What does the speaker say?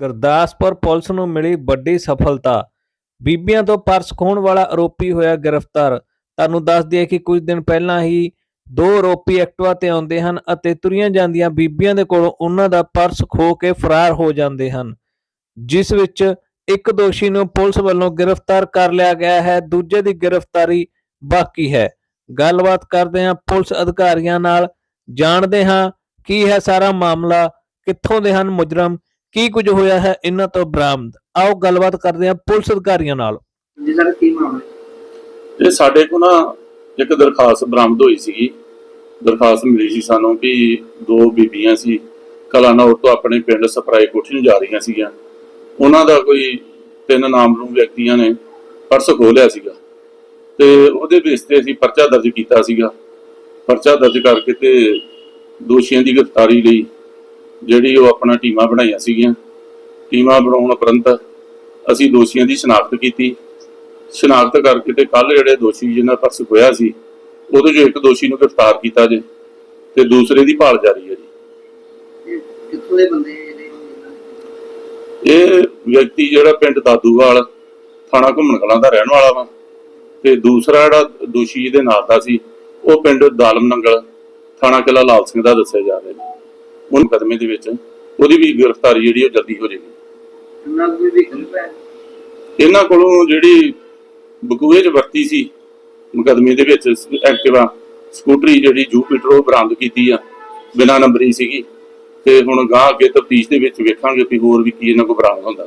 Gurdaspur police ਨੂੰ ਮਿਲੀ ਵੱਡੀ ਸਫਲਤਾ। ਬੀਬੀਆਂ ਤੋਂ ਪਰਸ ਖੋਹਣ ਵਾਲਾ ਆਰੋਪੀ ਹੋਇਆ ਗ੍ਰਿਫਤਾਰ। ਤੁਹਾਨੂੰ ਦੱਸ ਦਈਏ ਕਿ ਕੁਝ ਦਿਨ ਪਹਿਲਾਂ ਹੀ ਦੋ ਆਰੋਪੀ ਐਕਟਿਵਾ ਤੇ ਆਉਂਦੇ ਹਨ ਅਤੇ ਤੁਰੀਆਂ ਜਾਂਦੀਆਂ ਬੀਬੀਆਂ ਦੇ ਕੋਲੋਂ ਉਹਨਾਂ ਦਾ ਪਰਸ ਖੋ ਕੇ ਫਰਾਰ ਹੋ ਜਾਂਦੇ ਹਨ। ਜਿਸ ਵਿੱਚ ਇੱਕ ਦੋਸ਼ੀ ਨੂੰ ਪੁਲਿਸ ਵੱਲੋਂ ਗ੍ਰਿਫਤਾਰ ਕਰ ਲਿਆ ਗਿਆ ਹੈ, ਦੂਜੇ ਦੀ ਗ੍ਰਿਫਤਾਰੀ ਬਾਕੀ ਹੈ। ਗੱਲਬਾਤ ਕਰਦੇ ਹਾਂ ਪੁਲਿਸ ਅਧਿਕਾਰੀਆਂ ਨਾਲ। ਜਾਣਦੇ ਹਾਂ ਕੀ ਹੈ ਸਾਰਾ ਮਾਮਲਾ, ਕਿੱਥੋਂ ਦੇ ਹਨ ਮੁਜਰਮ ਕੀ ਕੁਝ ਹੋਇਆ ਹੈ ਇਹਨਾਂ ਤੋਂ ਬਰਾਮਦ? ਆਓ ਗੱਲਬਾਤ ਕਰਦੇ ਹਾਂ ਪੁਲਿਸ ਅਧਿਕਾਰੀਆਂ ਨਾਲ। ਜੀ ਸਰ ਕੀ ਮਾਮਲਾ ਹੈ? ਇਹ ਸਾਡੇ ਕੋਲ ਨਾ ਇੱਕ ਦਰਖਾਸਤ ਬਰਾਮਦ ਹੋਈ ਸੀ ਦਰਖਾਸਤ ਮਿਲੀ ਸੀ ਸਾਨੂੰ ਕਿ ਦੋ ਬੀਬੀਆਂ ਸੀ ਕਲਾਨੌਰ ਤੋਂ ਆਪਣੇ ਪਿੰਡ ਸਪਰਾਈ ਕੋਠੀ ਨੂੰ ਜਾ ਰਹੀਆਂ ਸੀਗੀਆਂ। ਉਹਨਾਂ ਦਾ ਕੋਈ ਤਿੰਨ ਨਾਮਲੂਮ ਵਿਅਕਤੀਆਂ ਨੇ ਪਰਸ ਖੋਹ ਲਿਆ ਸੀਗਾ। ਤੇ ਉਹਦੇ ਬੇਸ ਤੇ ਅਸੀਂ ਪਰਚਾ ਦਰਜ ਕੀਤਾ ਸੀਗਾ। ਪਰਚਾ ਦਰਜ ਕਰਕੇ ਤੇ ਦੋਸ਼ੀਆਂ ਦੀ ਗ੍ਰਿਫਤਾਰੀ ਲਈ ਜਿਹੜੀ ਉਹ ਆਪਣਾ ਟੀਮਾਂ ਬਣਾਈਆਂ ਸੀਗੀਆਂ। ਟੀਮਾਂ ਬਣਾਉਣ ਉਪਰੰਤ ਅਸੀਂ ਦੋਸ਼ੀਆਂ ਦੀ ਸ਼ਨਾਖਤ ਕੀਤੀ। ਸ਼ਨਾਖਤ ਕਰਕੇ ਤੇ ਕੱਲ ਜਿਹੜੇ ਦੋਸ਼ੀ ਜਿਨ੍ਹਾਂ ਪਰਸ ਹੋਇਆ ਸੀ ਉਹਦੇ ਜੋ ਇੱਕ ਦੋਸ਼ੀ ਨੂੰ ਗ੍ਰਿਫਤਾਰ ਕੀਤਾ ਜੇ ਤੇ ਦੂਸਰੇ ਦੀ ਭਾਲ ਜਾਰੀ ਹੈ ਜੀ। ਇਹ ਕਿੱਥੋਂ ਦੇ ਬੰਦੇ ਜਿਹੜੇ ਇਹ ਵਿਅਕਤੀ ਜਿਹੜਾ ਪਿੰਡ ਦਾਦੂਵਾਲ ਥਾਣਾ ਘੁੰਮਣ ਕਲਾਂ ਦਾ ਰਹਿਣ ਵਾਲਾ ਵਾ ਤੇ ਦੂਸਰਾ ਜਿਹੜਾ ਦੋਸ਼ੀ ਇਹਦੇ ਨਾਲ ਦਾ ਸੀ ਉਹ ਪਿੰਡ ਦਾਲਮ ਨੰਗਲ ਥਾਣਾ ਕਿਲਾ ਲਾਲ ਸਿੰਘ ਦਾ ਦੱਸਿਆ ਜਾ ਰਿਹਾ ਜੀ। ਉਹ ਮੁਕੱਦਮੇ ਦੇ ਵਿੱਚ ਉਹਦੀ ਵੀ ਗ੍ਰਿਫਤਾਰੀ ਜਿਹੜੀ ਉਹ ਜਲਦੀ ਹੋ ਜਾਏਗੀ। ਉਹਨਾਂ ਕੋਈ ਵੀ ਗਲਪ ਹੈ ਇਹਨਾਂ ਕੋਲੋਂ ਜਿਹੜੀ ਬਕੂਏ 'ਚ ਵਰਤੀ ਸੀ ਮੁਕੱਦਮੇ ਦੇ ਵਿੱਚ ਐਕਟਿਵਾ ਸਕੂਟਰੀ ਜਿਹੜੀ ਜੂਪੀਟਰ ਉਹ ਬਰਾਮਦ ਕੀਤੀ ਆ ਬਿਨਾਂ ਨੰਬਰੀ ਸੀਗੀ ਤੇ ਹੁਣ ਗਾਂ ਅੱਗੇ ਤਫਤੀਸ਼ ਦੇ ਵਿੱਚ ਵੇਖਾਂਗੇ ਵੀ ਹੋਰ ਵੀ ਕੀ ਇਹਨਾਂ ਕੋਲ ਬਰਾਮਦ ਹੁੰਦਾ।